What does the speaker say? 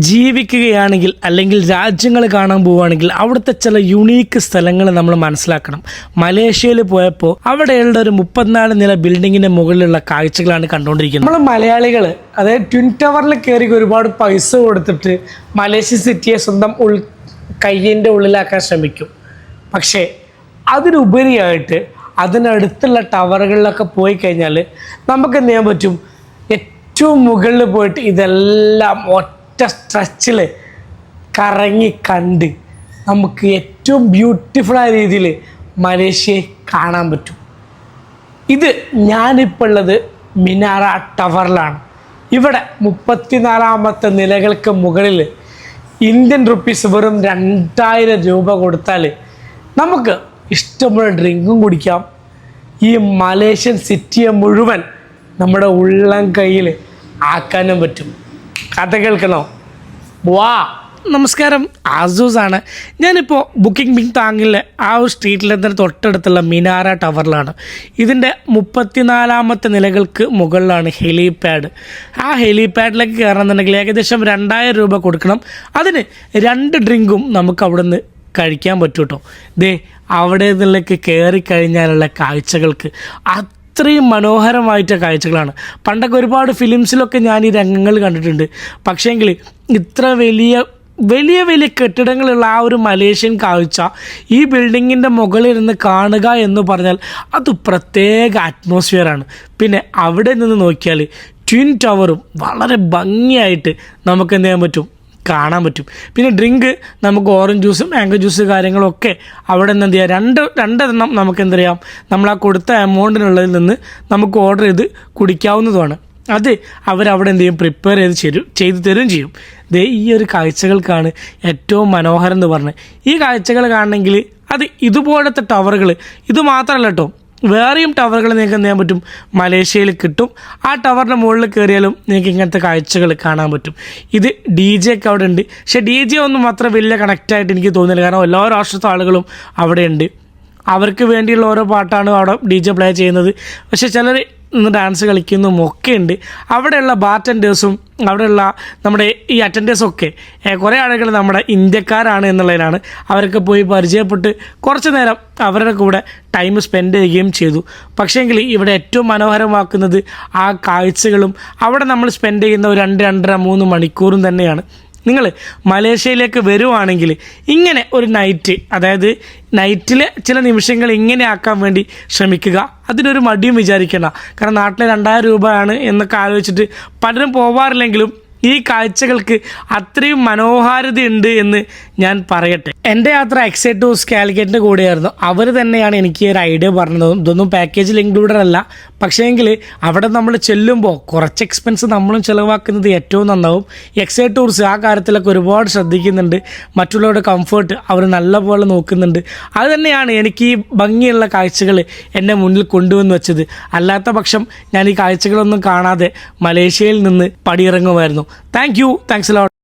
ജീവിക്കുകയാണെങ്കിൽ അല്ലെങ്കിൽ രാജ്യങ്ങൾ കാണാൻ പോവുകയാണെങ്കിൽ അവിടുത്തെ ചില യുണീക്ക് സ്ഥലങ്ങൾ നമ്മൾ മനസ്സിലാക്കണം. മലേഷ്യയിൽ പോയപ്പോൾ അവിടെയുള്ള ഒരു മുപ്പത്തിനാല് നില ബിൽഡിങ്ങിന്റെ മുകളിലുള്ള കാഴ്ചകളാണ് കണ്ടുകൊണ്ടിരിക്കുന്നത്. നമ്മൾ മലയാളികൾ അതായത് ട്വിൻ ടവറിൽ കയറി ഒരുപാട് പൈസ കൊടുത്തിട്ട് മലേഷ്യ സിറ്റിയെ സ്വന്തം ഉൾ കയ്യിന്റെ ഉള്ളിലാക്കാൻ ശ്രമിക്കും. പക്ഷേ അതിനുപരിയായിട്ട് അതിനടുത്തുള്ള ടവറുകളിലൊക്കെ പോയി കഴിഞ്ഞാൽ നമുക്ക് എന്ത് ചെയ്യാൻ പറ്റും? ഏറ്റവും മുകളിൽ പോയിട്ട് ഇതെല്ലാം ഒറ്റ സ്ട്രെച്ചിൽ കറങ്ങി കണ്ട് നമുക്ക് ഏറ്റവും ബ്യൂട്ടിഫുള്ളായ രീതിയിൽ മലേഷ്യയെ കാണാൻ പറ്റും. ഇത് ഞാനിപ്പോൾ ഉള്ളത് മിനാറ ടവറിലാണ്. ഇവിടെ മുപ്പത്തിനാലാമത്തെ നിലകൾക്ക് മുകളിൽ ഇന്ത്യൻ റുപ്പീസ് വെറും രണ്ടായിരം രൂപ കൊടുത്താൽ നമുക്ക് ഇഷ്ടമുള്ള ഡ്രിങ്കും കുടിക്കാം. ഈ മലേഷ്യൻ സിറ്റിയെ മുഴുവൻ നമ്മുടെ ഉള്ളം കയ്യിൽ ആക്കാനും പറ്റും. കഥ കേൾക്കണോ? വാ. നമസ്കാരം. ആസൂസ് ആണ് ഞാനിപ്പോൾ ബുക്കിംഗ് ബിങ് താങ്ങിലെ ആ ഒരു സ്ട്രീറ്റിലെ തന്നെ തൊട്ടടുത്തുള്ള മിനാര ടവറിലാണ്. ഇതിന്റെ മുപ്പത്തിനാലാമത്തെ നിലകൾക്ക് മുകളിലാണ് ഹെലിപാഡ്. ആ ഹെലിപാഡിലേക്ക് കയറണമെന്നുണ്ടെങ്കിൽ ഏകദേശം രണ്ടായിരം രൂപ കൊടുക്കണം. അതിന് രണ്ട് ഡ്രിങ്കും നമുക്ക് അവിടെ നിന്ന് കഴിക്കാൻ പറ്റൂട്ടോ. ദേ അവിടെ നിന്നിലേക്ക് കയറി കഴിഞ്ഞാലുള്ള കാഴ്ചകൾക്ക് അത്രയും മനോഹരമായിട്ട കാഴ്ചകളാണ്. പണ്ടൊക്കെ ഒരുപാട് ഫിലിംസിലൊക്കെ ഞാൻ ഈ രംഗങ്ങൾ കണ്ടിട്ടുണ്ട്. പക്ഷേങ്കിൽ ഇത്ര വലിയ വലിയ വലിയ കെട്ടിടങ്ങളുള്ള ആ ഒരു മലേഷ്യൻ കാഴ്ച ഈ ബിൽഡിങ്ങിന്റെ മുകളിൽ നിന്ന് കാണുക എന്ന് പറഞ്ഞാൽ അത് പ്രത്യേക അറ്റ്മോസ്ഫിയറാണ് പിന്നെ അവിടെ നിന്ന് നോക്കിയാൽ ട്വിൻ ടവറും വളരെ ഭംഗിയായിട്ട് നമുക്ക് എന്ത് ചെയ്യാൻ പറ്റും? കാണാൻ പറ്റും. പിന്നെ ഡ്രിങ്ക് നമുക്ക് ഓറഞ്ച് ജ്യൂസ് മാംഗോ ജ്യൂസ് കാര്യങ്ങളൊക്കെ അവിടെ നിന്ന് എന്ത് ചെയ്യാം? രണ്ട് രണ്ടെണ്ണം നമുക്ക് എന്ത് ചെയ്യാം? നമ്മൾ ആ കൊടുത്ത എമൗണ്ടിനുള്ളതിൽ നിന്ന് നമുക്ക് ഓർഡർ ചെയ്ത് കുടിക്കാവുന്നതുമാണ്. അത് അവരവിടെ എന്ത് ചെയ്യും? പ്രിപ്പയർ ചെയ്ത് തരും ചെയ്ത് തരുകയും ചെയ്യും. ദേ ഈ ഒരു കാഴ്ചകൾക്കാണ് ഏറ്റവും മനോഹരം എന്ന് പറഞ്ഞത്. ഈ കാഴ്ചകൾ കാണണമെങ്കിൽ അത് ഇതുപോലത്തെ ടവറുകൾ ഇത് മാത്രമല്ല കേട്ടോ വേറെയും ടവറുകൾ നിങ്ങൾക്ക് എന്ത് ചെയ്യാൻ പറ്റും? മലേഷ്യയിൽ കിട്ടും. ആ ടവറിന്റെ മുകളിൽ കയറിയാലും നിങ്ങൾക്ക് ഇങ്ങനത്തെ കാഴ്ചകൾ കാണാൻ പറ്റും. ഇത് ഡി ജെ ഒക്കെ അവിടെ ഉണ്ട്. പക്ഷേ ഡി ജെ ഒന്നും അത്ര വലിയ കണക്റ്റായിട്ട് എനിക്ക് തോന്നുന്നില്ല. കാരണം എല്ലാ രാഷ്ട്രത്തെ ആളുകളും അവിടെ ഉണ്ട്. അവർക്ക് വേണ്ടിയുള്ള ഓരോ പാട്ടാണ് അവിടെ ഡി ജെ പ്ലേ ചെയ്യുന്നത്. പക്ഷേ ചിലർ ഡാൻസ് കളിക്കുന്നതും ഒക്കെ ഉണ്ട്. അവിടെയുള്ള ബാർട്ടൻഡേഴ്സും അവിടെയുള്ള നമ്മുടെ ഈ അറ്റൻഡേഴ്സ് ഒക്കെ കുറേ ആളുകൾ നമ്മുടെ ഇന്ത്യക്കാരാണ് എന്നുള്ളതിനാണ് അവരൊക്കെ പോയി പരിചയപ്പെട്ട് കുറച്ച് നേരം അവരുടെ കൂടെ ടൈം സ്പെൻഡ് ചെയ്യുകയും ചെയ്തു. പക്ഷേങ്കിൽ ഇവിടെ ഏറ്റവും മനോഹരമാക്കുന്നത് ആ കാഴ്ചകളും അവിടെ നമ്മൾ സ്പെൻഡ് ചെയ്യുന്ന ഒരു രണ്ട് രണ്ടര മൂന്ന് മണിക്കൂറും തന്നെയാണ്. നിങ്ങൾ മലേഷ്യയിലേക്ക് വരുവാണെങ്കിൽ ഇങ്ങനെ ഒരു നൈറ്റ് അതായത് നൈറ്റിലെ ചില നിമിഷങ്ങൾ ഇങ്ങനെ ആക്കാൻ വേണ്ടി ശ്രമിക്കുക. അതിനൊരു മടിയും വിചാരിക്കേണ്ട. കാരണം നാട്ടിലെ രണ്ടായിരം രൂപയാണ് എന്നൊക്കെ ആലോചിച്ചിട്ട് പലരും പോവാറില്ലെങ്കിലും ഈ കാഴ്ചകൾക്ക് അത്രയും മനോഹാരിതയുണ്ട് എന്ന് ഞാൻ പറയട്ടെ. എന്റെ യാത്ര എക്സൈറ്റ് ടൂസ് കാലിക്കറ്റിന്റെ കൂടെയായിരുന്നു. അവർ തന്നെയാണ് എനിക്ക് ഒരു ഐഡിയ പറഞ്ഞത് ഇതൊന്നും പാക്കേജിൽ ഇൻക്ലൂഡഡ് അല്ല. പക്ഷേങ്കിൽ അവിടെ നമ്മൾ ചെല്ലുമ്പോൾ കുറച്ച് എക്സ്പെൻസ് നമ്മളും ചിലവാക്കുന്നത് ഏറ്റവും നന്നാവും. എക്സൈറ്റ് ടൂർസ് ആ കാര്യത്തിലൊക്കെ ഒരുപാട് ശ്രദ്ധിക്കുന്നുണ്ട്. മറ്റുള്ളവരുടെ കംഫർട്ട് അവർ നല്ലപോലെ നോക്കുന്നുണ്ട്. അത് തന്നെയാണ് എനിക്ക് ഈ ഭംഗിയുള്ള കാഴ്ചകൾ എന്നെ മുന്നിൽ കൊണ്ടുവന്ന് വെച്ചത്. അല്ലാത്ത പക്ഷം ഞാൻ ഈ കാഴ്ചകളൊന്നും കാണാതെ മലേഷ്യയിൽ നിന്ന് പടിയിറങ്ങുമായിരുന്നു. Thank you thanks lot